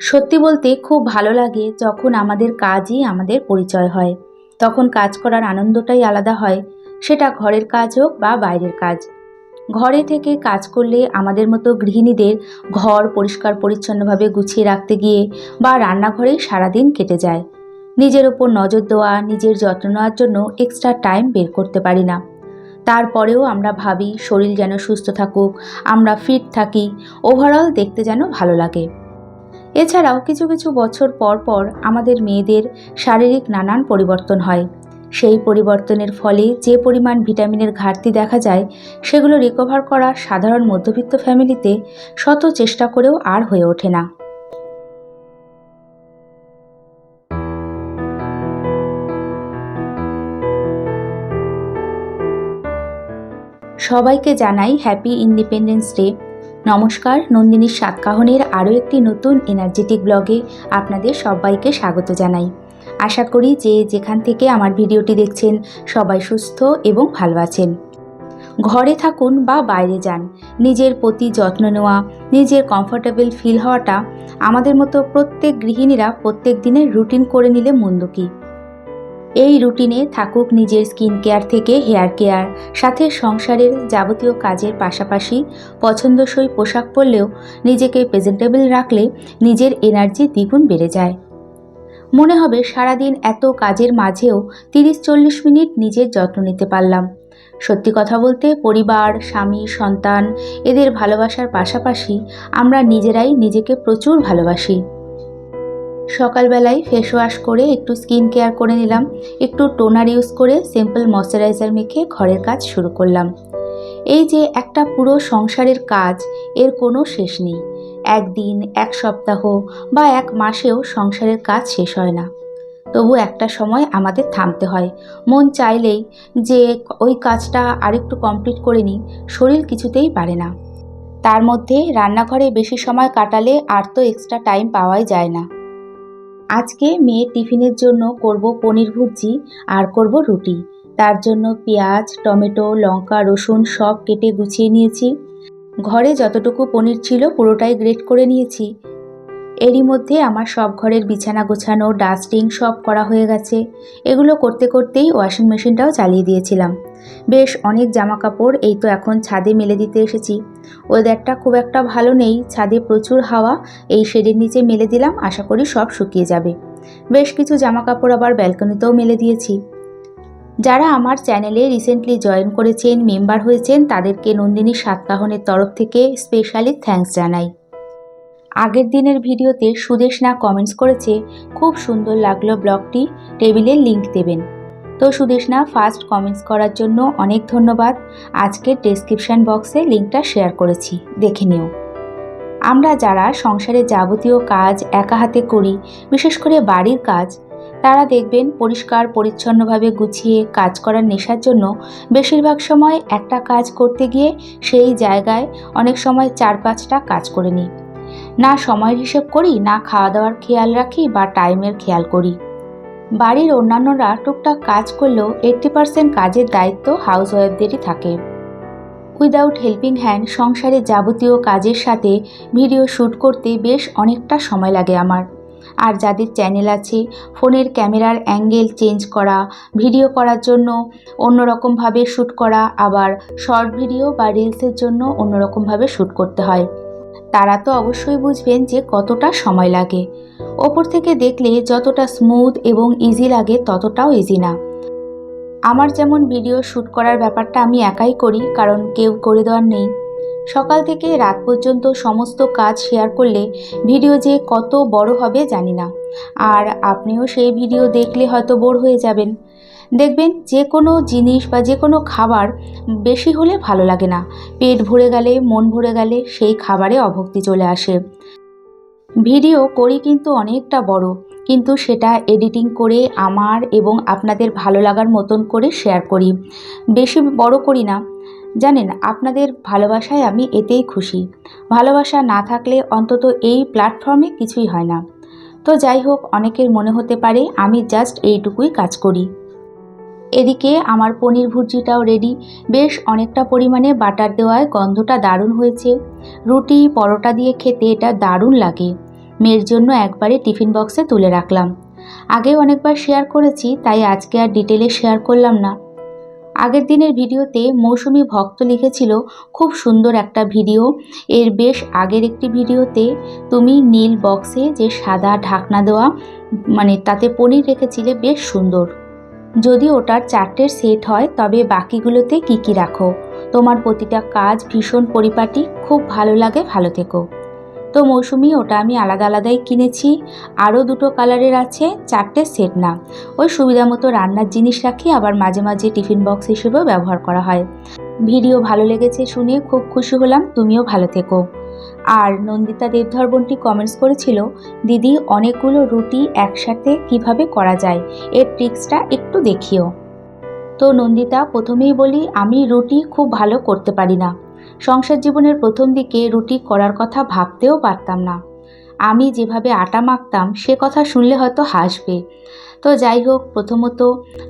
সত্যি বলতে খুব ভালো লাগে যখন আমাদের কাজই আমাদের পরিচয় হয়। তখন কাজ করার আনন্দটাই আলাদা হয়, সেটা ঘরের কাজ হোক বা বাইরের কাজ। ঘরে থেকে কাজ করলে আমাদের মতো গৃহিণীদের ঘর পরিষ্কার পরিচ্ছন্নভাবে গুছিয়ে রাখতে গিয়ে বা রান্নাঘরেই সারাদিন কেটে যায়। নিজের ওপর নজর দেওয়া, নিজের যত্ন নেওয়ার জন্য এক্সট্রা টাইম বের করতে পারি না। তারপরেও আমরা ভাবি শরীর যেন সুস্থ থাকুক, আমরা ফিট থাকি ওভারঅল দেখতে যেন ভালো লাগে। এছাড়াও কিছু কিছু বছর পর পর আমাদের মেয়েদের শারীরিক নানান পরিবর্তন হয়। সেই পরিবর্তনের ফলে যে পরিমাণ ভিটামিনের ঘাটতি দেখা যায়, সেগুলো রিকভার করা সাধারণ মধ্যবিত্ত ফ্যামিলিতে শত চেষ্টা করেও আর হয়ে ওঠে না। সবাইকে জানাই হ্যাপি ইন্ডিপেন্ডেন্স ডে নমস্কার, নন্দিনীর সাতকাহনের আরও একটি নতুন এনার্জেটিক ব্লগে আপনাদের সবাইকে স্বাগত জানাই। আশা করি যে যেখান থেকে আমার ভিডিওটি দেখছেন, সবাই সুস্থ এবং ভালো আছেন। ঘরে থাকুন বা বাইরে যান, নিজের প্রতি যত্ন নেওয়া, নিজের কমফোর্টেবল ফিল হওয়াটা আমাদের মতো প্রত্যেক গৃহিণীরা প্রত্যেক দিনের রুটিন করে নিলে মন্দ কী? এই রুটিনে থাকুক নিজের স্কিন কেয়ার থেকে হেয়ার কেয়ার, সাথে সংসারের যাবতীয় কাজের পাশাপাশি পছন্দসই পোশাক পরলেও নিজেকে প্রেজেন্টেবল রাখলে নিজের এনার্জি দ্বিগুণ বেড়ে যায়। মনে হবে সারাদিন এত কাজের মাঝেও তিরিশ চল্লিশ মিনিট নিজের যত্ন নিতে পারলাম। সত্যি কথা বলতে পরিবার, স্বামী, সন্তান এদের ভালোবাসার পাশাপাশি আমরা নিজেরাই নিজেকে প্রচুর ভালোবাসি। সকালবেলায় ফেস ওয়াশ করে একটু স্কিন কেয়ার করে নিলাম, একটু টোনার ইউজ করে সিম্পল ময়শ্চারাইজার মেখে ঘরের কাজ শুরু করলাম। এই যে একটা পুরো সংসারের কাজ, এর কোনো শেষ নেই। একদিন, এক সপ্তাহ বা এক মাসেও সংসারের কাজ শেষ হয় না। তবু একটা সময় আমাদের থামতে হয়। মন চাইলেই যে ওই কাজটা আরেকটু কমপ্লিট করে নিই, শরীর কিছুতেই পারে না। তার মধ্যে রান্নাঘরে বেশি সময় কাটালে আর তো এক্সট্রা টাইম পাওয়াই যায় না। আজকে মেয়ের টিফিনের জন্য করব পনির ভুর্জি আর করব রুটি। তার জন্য পেঁয়াজ, টমেটো, লঙ্কা, রসুন সব কেটে গুছিয়ে নিয়েছি। ঘরে যতটুকু পনির ছিল পুরোটাই গ্রেট করে নিয়েছি। এরই মধ্যে আমার সব ঘরের বিছানা গোছানো, ডাস্টিং সব করা হয়ে গেছে। এগুলো করতে করতেই ওয়াশিং মেশিনটাও চালিয়ে দিয়েছিলাম। বেশ অনেক জামা কাপড় এই তো এখন ছাদে মেলে দিতে এসেছি। ওয়েদারটা খুব একটা ভালো নেই, ছাদে প্রচুর হাওয়া, এই শেডের নিচে মেলে দিলাম, আশা করি সব শুকিয়ে যাবে। বেশ কিছু জামা কাপড় আবার ব্যালকনিতেও মেলে দিয়েছি। যারা আমার চ্যানেলে রিসেন্টলি জয়েন করেছেন মেম্বার হয়েছেন, তাদেরকে নন্দিনী সাতকাহনের তরফ থেকে স্পেশালি থ্যাঙ্কস জানাই। আগের দিনের ভিডিওতে সুদেশনা কমেন্টস করেছে, খুব সুন্দর লাগল ব্লগটি, টেবিলের লিংক দেবেন। তো সুদেশনা ফার্স্ট কমেন্টস করার জন্য অনেক ধন্যবাদ। আজকের ডেসক্রিপশান বক্সে লিঙ্কটা শেয়ার করেছি, দেখে নিও। আমরা যারা সংসারে যাবতীয় কাজ একা হাতে করি, বিশেষ করে বাড়ির কাজ, তারা দেখবেন পরিষ্কার, পরিচ্ছন্নভাবে গুছিয়ে কাজ করার নেশার জন্য বেশিরভাগ সময় একটা কাজ করতে গিয়ে সেই জায়গায় অনেক সময় চার পাঁচটা কাজ করে নিই। না সময়ের হিসেব করি, না খাওয়া দাওয়ার খেয়াল রাখি বা টাইমের খেয়াল করি। বাড়ির অন্যান্যরা টুকটাক কাজ করলেও এইট্টি পার্সেন্ট কাজের দায়িত্ব হাউস ওয়াইফদেরই থাকে। উইদাউট হেল্পিং হ্যান্ড সংসারে যাবতীয় কাজের সাথে ভিডিও শ্যুট করতে বেশ অনেকটা সময় লাগে আমার। আর যাদের চ্যানেল আছে, ফোনের ক্যামেরার অ্যাঙ্গেল চেঞ্জ করা ভিডিও করার জন্য অন্যরকমভাবে শ্যুট করা, আবার শর্ট ভিডিও বা রিলসের জন্য অন্যরকমভাবে শ্যুট করতে হয়। তারা তো অবশ্যই বুঝবেন যে কতটা সময় লাগে। ওপর থেকে দেখলে যতটা স্মুথ এবং ইজি লাগে, ততটাও ইজি না। আমার যেমন ভিডিও শ্যুট করার ব্যাপারটা আমি একাই করি, কারণ কেউ করে দেওয়ার নেই। সকাল থেকে রাত পর্যন্ত সমস্ত কাজ শেয়ার করলে ভিডিও যে কত বড় হবে জানি না। আর আপনিও সেই ভিডিও দেখলে হয়তো বোর হয়ে যাবেন। দেখবেন যে কোনো জিনিস বা যে কোনো খাবার বেশি হলে ভালো লাগে না। পেট ভরে গেলে, মন ভরে গেলে সেই খাবারে অভক্তি চলে আসে। ভিডিও করি কিন্তু অনেকটা বড়, কিন্তু সেটা এডিটিং করে আমার এবং আপনাদের ভালো লাগার মতন করে শেয়ার করি। বেশি বড় করি না। জানেন, আপনাদের ভালোবাসায় আমি এতেই খুশি। ভালোবাসা না থাকলে অন্তত এই প্ল্যাটফর্মে কিছুই হয় না। তো যাই হোক, অনেকের মনে হতে পারে আমি জাস্ট এইটুকুই কাজ করি। এদিকে আমার পনির ভুর্জিটাও রেডি বেশ অনেকটা পরিমাণে বাটার দেওয়ায় গন্ধটা দারুণ হয়েছে। রুটি, পরোটা দিয়ে খেতে এটা দারুণ লাগে। মেয়ের জন্য একবারে টিফিন বক্সে তুলে রাখলাম। আগেও অনেকবার শেয়ার করেছি, তাই আজকে আর ডিটেলে শেয়ার করলাম না। আগের দিনের ভিডিওতে মৌসুমি ভক্ত লিখেছিল, খুব সুন্দর একটা ভিডিও। এর বেশ আগের একটি ভিডিওতে তুমি নীল বক্সে যে সাদা ঢাকনা দেওয়া মানে তাতে পনির রেখেছিলে, বেশ সুন্দর। যদি ওটার চারটের সেট হয়, তবে বাকিগুলোতে কি কি রাখো? তোমার প্রতিটা কাজ ভীষণ পরিপাটি, খুব ভালো লাগে, ভালো থেকো। তো মৌসুমি, ওটা আমি আলাদা আলাদাই কিনেছি। আরও দুটো কালারের আছে, চারটে সেট না। ওই সুবিধা মতো রান্নার জিনিস রাখি, আবার মাঝে মাঝে টিফিন বক্স হিসেবেও ব্যবহার করা হয়। ভিডিও ভালো লেগেছে শুনে খুব খুশি হলাম, তুমিও ভালো থেকো। আর নন্দিতা দেবধর বোনটি কমেন্টস করেছিল, দিদি, অনেকগুলো রুটি একসাথে কীভাবে করা যায়? এর ট্রিক্সটা একটু দেখিও। তো নন্দিতা প্রথমেই বলি, আমি রুটি খুব ভালো করতে পারি না। সংসার জীবনের প্রথম দিকে রুটি করার কথা ভাবতেও পারতাম না। আমি যেভাবে আটা মাখতাম, সে কথা শুনলে হয়তো হাসবে। তো যাই হোক, প্রথমত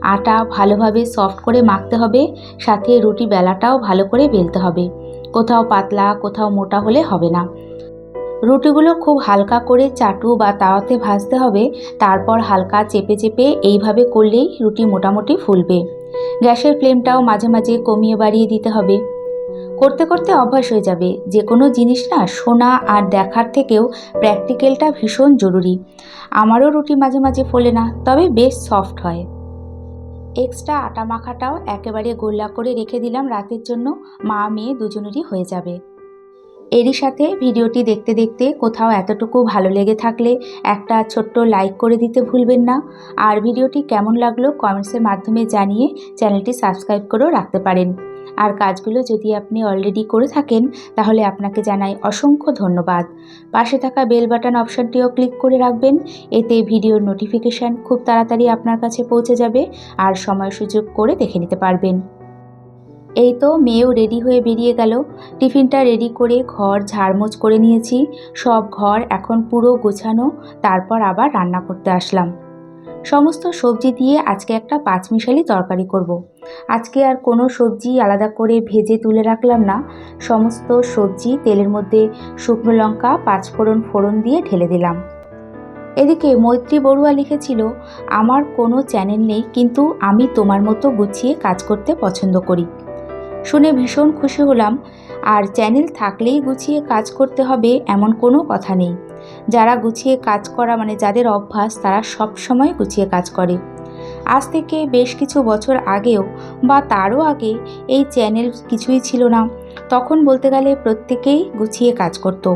আটা ভালোভাবে সফট করে মাখতে হবে, সাথে রুটি বেলাটাও ভালো করে বেলতে হবে। কোথাও পাতলা, কোথাও মোটা হলে হবে না। রুটিগুলো খুব হালকা করে চাটু বা তাওয়াতে ভাজতে হবে, তারপর হালকা চেপে চেপে এইভাবে করলেই রুটি মোটামুটি ফুলবে। গ্যাসের ফ্লেমটাও মাঝে মাঝে কমিয়ে বাড়িয়ে দিতে হবে। করতে করতে অভ্যাস হয়ে যাবে। যে কোনো জিনিস না শোনা আর দেখার থেকেও প্র্যাকটিক্যালটা ভীষণ জরুরি। আমারও রুটি মাঝে মাঝে ফোলে না, তবে বেশ সফট হয়। এক্সট্রা আটা মাখাটাও একেবারে গোল্লা করে রেখে দিলাম রাতের জন্য। মা, মেয়ে দুজনেরই হয়ে যাবে। এরই সাথে ভিডিওটি দেখতে দেখতে কোথাও এতটুকু ভালো লেগে থাকলে একটা ছোট্ট লাইক করে দিতে ভুলবেন না। আর ভিডিওটি কেমন লাগল কমেন্টসের মাধ্যমে জানিয়ে চ্যানেলটি সাবস্ক্রাইব করেও রাখতে পারেন। আর কাজগুলো যদি আপনি অলরেডি করে থাকেন, তাহলে আপনাকে জানাই অসংখ্য ধন্যবাদ। পাশে থাকা বেল বাটন অপশানটিও ক্লিক করে রাখবেন, এতে ভিডিওর নোটিফিকেশান খুব তাড়াতাড়ি আপনার কাছে পৌঁছে যাবে আর সময় সুযোগ করে দেখে নিতে পারবেন। এই তো মেয়েও রেডি হয়ে বেরিয়ে গেল। টিফিনটা রেডি করে ঘর ঝাড়মোছ করে নিয়েছি। সব ঘর এখন পুরো গোছানো, তারপর আবার রান্না করতে আসলাম। সমস্ত সবজি দিয়ে আজকে একটা পাঁচমিশালি তরকারি করব। আজকে আর কোনো সবজি আলাদা করে ভেজে তুলে রাখলাম না। সমস্ত সবজি তেলের মধ্যে শুকনো লঙ্কা, পাঁচফোড়ন ফোড়ন দিয়ে ঢেলে দিলাম। এদিকে মৈত্রী বড়ুয়া লিখেছিল, আমার কোনো চ্যানেল নেই, কিন্তু আমি তোমার মতো গুছিয়ে কাজ করতে পছন্দ করি। শুনে ভীষণ খুশি হলাম, আর চ্যানেল থাকলেই গুছিয়ে কাজ করতে হবে, এমন কোনো কথা নেই। যারা গুছিয়ে কাজ করা মানে যাদের অভ্যাস, তারা সব সময় গুছিয়ে কাজ করে। আজ থেকে বেশ কিছু বছর আগেও, বা তারও আগে এই চ্যানেল কিছুই ছিল না। তখন বলতে গেলে প্রত্যেকেই গুছিয়ে কাজ করত।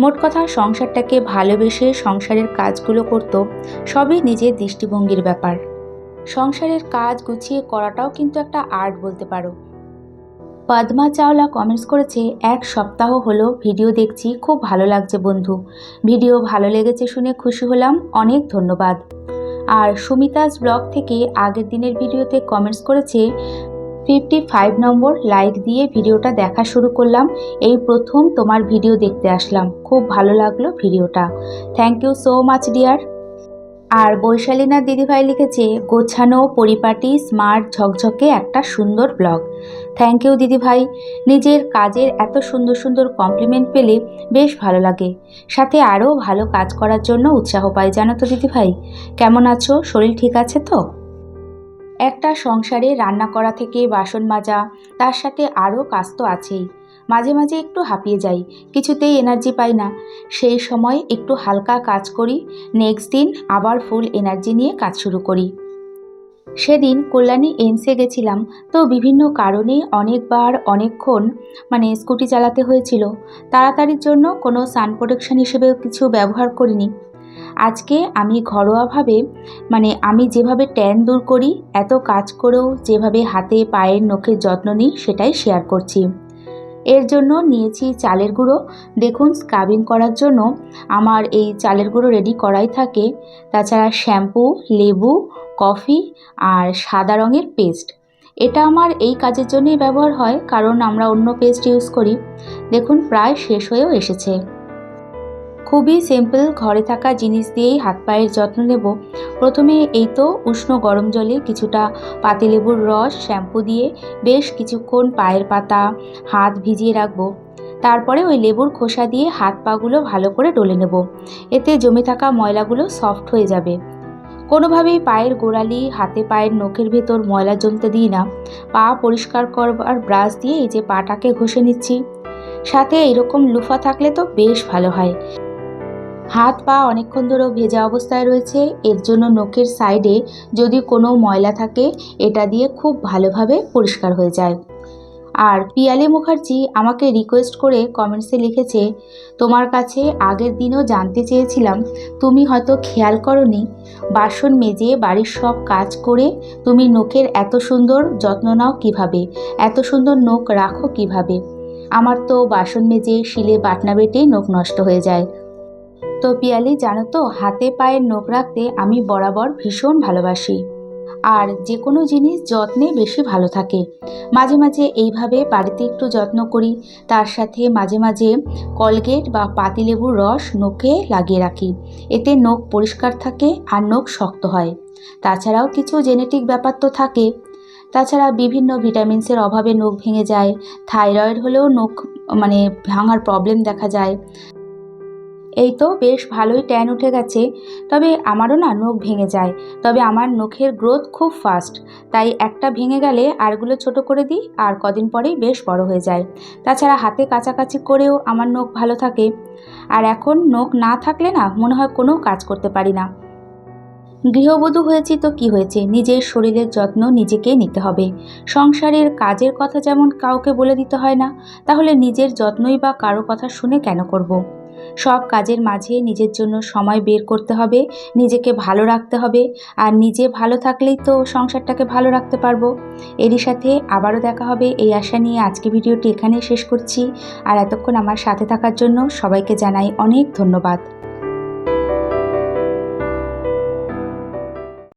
মোট কথা, সংসারটাকে ভালোবেসে সংসারের কাজগুলো করত, সবই নিজের দৃষ্টিভঙ্গির ব্যাপার। সংসারের কাজ গুছিয়ে করাটাও কিন্তু একটা আর্ট বলতে পারো। পদ্মা চাওলা কমেন্টস করেছে, এক সপ্তাহ হলো ভিডিও দেখছি, খুব ভালো লাগছে বন্ধু। ভিডিও ভালো লেগেছে শুনে খুশি হলাম, অনেক ধন্যবাদ। আর সুমিতাস ব্লগ থেকে আগের দিনের ভিডিওতে কমেন্টস করেছে ফিফটি ফাইভ নম্বর লাইক দিয়ে ভিডিওটা দেখা শুরু করলাম, এই প্রথম তোমার ভিডিও দেখতে আসলাম, খুব ভালো লাগল ভিডিওটা। Thank you so much dear আর বৈশালীনাথ দিদিভাই লিখেছে, গোছানো পরিপাটি স্মার্ট ঝকঝকে একটা সুন্দর ব্লগ থ্যাংক ইউ দিদিভাই নিজের কাজের এত সুন্দর সুন্দর কমপ্লিমেন্ট পেলে বেশ ভালো লাগে। সাথে আরও ভালো কাজ করার জন্য উৎসাহ পাই, জানো তো দিদিভাই কেমন আছো? শরীর ঠিক আছে তো? একটা সংসারে রান্না করা থেকে বাসন মাজা, তার সাথে আরও কাজ তো আছেই। মাঝে মাঝে একটু হাঁপিয়ে যাই, কিছুতেই এনার্জি পাই না। সেই সময় একটু হালকা কাজ করি নেক্সট দিন আবার ফুল এনার্জি নিয়ে কাজ শুরু করি। সেদিন কল্যাণী এমসে গেছিলাম, তো বিভিন্ন কারণে অনেকবার, অনেকক্ষণ মানে স্কুটি চালাতে হয়েছিল। তাড়াতাড়ির জন্য কোনো সান প্রোটেকশন হিসেবে কিছু ব্যবহার করিনি। আজকে আমি ঘরোয়াভাবে মানে আমি যেভাবে ট্যান দূর করি, এত কাজ করেও যেভাবে হাতে, পায়ের, নখের যত্ন নিই, সেটাই শেয়ার করছি। এর জন্য নিয়েছি চালের গুঁড়ো। দেখুন, স্ক্রাবিং করার জন্য আমার এই চালের গুঁড়ো রেডি করাই থাকে। তাছাড়া শ্যাম্পু, লেবু কফি আর সাদা রঙের পেস্ট। এটা আমার এই কাজের জন্যই ব্যবহার হয়, কারণ আমরা অন্য পেস্ট ইউজ করি। দেখুন, প্রায় শেষ হয়েও এসেছে। খুবই সিম্পল, ঘরে থাকা জিনিস দিয়েই হাত পায়ের যত্ন নেব। প্রথমে এই তো উষ্ণ গরম জলে কিছুটা পাতিলেবুর রস, শ্যাম্পু দিয়ে বেশ কিছুক্ষণ পায়ের পাতা, হাত ভিজিয়ে রাখব। তারপরে ওই লেবুর খোসা দিয়ে হাত পাগুলো ভালো করে ডলে নেব। এতে জমে থাকা ময়লাগুলো সফট হয়ে যাবে। কোনোভাবেই পায়ের গোড়ালি, হাতে পায়ের নখের ভেতর ময়লা জমতে দিই না। পা পরিষ্কার করবার ব্রাশ দিয়ে এই যে পাটাকে ঘষে নিচ্ছি। সাথে এরকম লুফা থাকলে তো বেশ ভালো হয়। হাত, পা অনেকক্ষণ ধরেও ভেজা অবস্থায় রয়েছে। এর জন্য নখের সাইডে যদি কোনো ময়লা থাকে, এটা দিয়ে খুব ভালোভাবে পরিষ্কার হয়ে যায়। আর পিয়ালি মুখার্জি আমাকে রিকোয়েস্ট করে কমেন্টসে লিখেছে, তোমার কাছে আগের দিনও জানতে চেয়েছিলাম, তুমি হয়তো খেয়াল করনি, বাসন মেজে বাড়ির সব কাজ করে তুমি নখের এত সুন্দর যত্ন নাও কীভাবে, এত সুন্দর নখ রাখো কীভাবে, আমার তো বাসন মেজে শিলে বাটনা বেটেই নখ নষ্ট হয়ে যায়। তো পিয়ালি, জানো তো, হাতে পায়ের নখ রাখতে আমি বরাবর ভীষণ ভালোবাসি। আর যে কোনো জিনিস যত্নে বেশি ভালো থাকে। মাঝে মাঝে এইভাবে বাড়িতে একটু যত্ন করি, তার সাথে মাঝে মাঝে কলগেট বা পাতিলেবুর রস নখে লাগিয়ে রাখি। এতে নখ পরিষ্কার থাকে আর নখ শক্ত হয়। তাছাড়াও কিছু জেনেটিক ব্যাপার তো থাকে। তাছাড়া বিভিন্ন ভিটামিনসের অভাবে নখ ভেঙে যায়, থাইরয়েড হলেও নখ মানে ভাঙার প্রবলেম দেখা যায়। এই তো বেশ ভালোই ট্যান উঠে গেছে। তবে আমারও না নখ ভেঙে যায়। তবে আমার নখের গ্রোথ খুব ফাস্ট। তাই একটা ভেঙে গেলে আরগুলো ছোট করে দিই আর কদিন পরেই বেশ বড় হয়ে যায়। তাছাড়া হাতে কাছাকাছি করেও আমার নখ ভালো থাকে। আর এখন নখ না থাকলে না মনে হয় কোনো কাজ করতে পারি না। গৃহবধূ হয়েছি তো কি হয়েছে? নিজের শরীরের যত্ন নিজেকে নিতে হবে। সংসারের কাজের কথা যেমন কাউকে বলে দিতে হয় না, তাহলে নিজের যত্নই বা কারও কথা শুনে কেন করব। সব কাজের মাঝে নিজের জন্য সময় বের করতে হবে, নিজেকে ভালো রাখতে হবে, আর নিজে ভালো থাকলেই তো সংসারটাকে ভালো রাখতে পারব। এরই সাথে আবারও দেখা হবে, এই আশা নিয়ে আজকে ভিডিওটি এখানেই শেষ করছি। আর এতক্ষণ আমার সাথে থাকার জন্য সবাইকে জানাই অনেক ধন্যবাদ।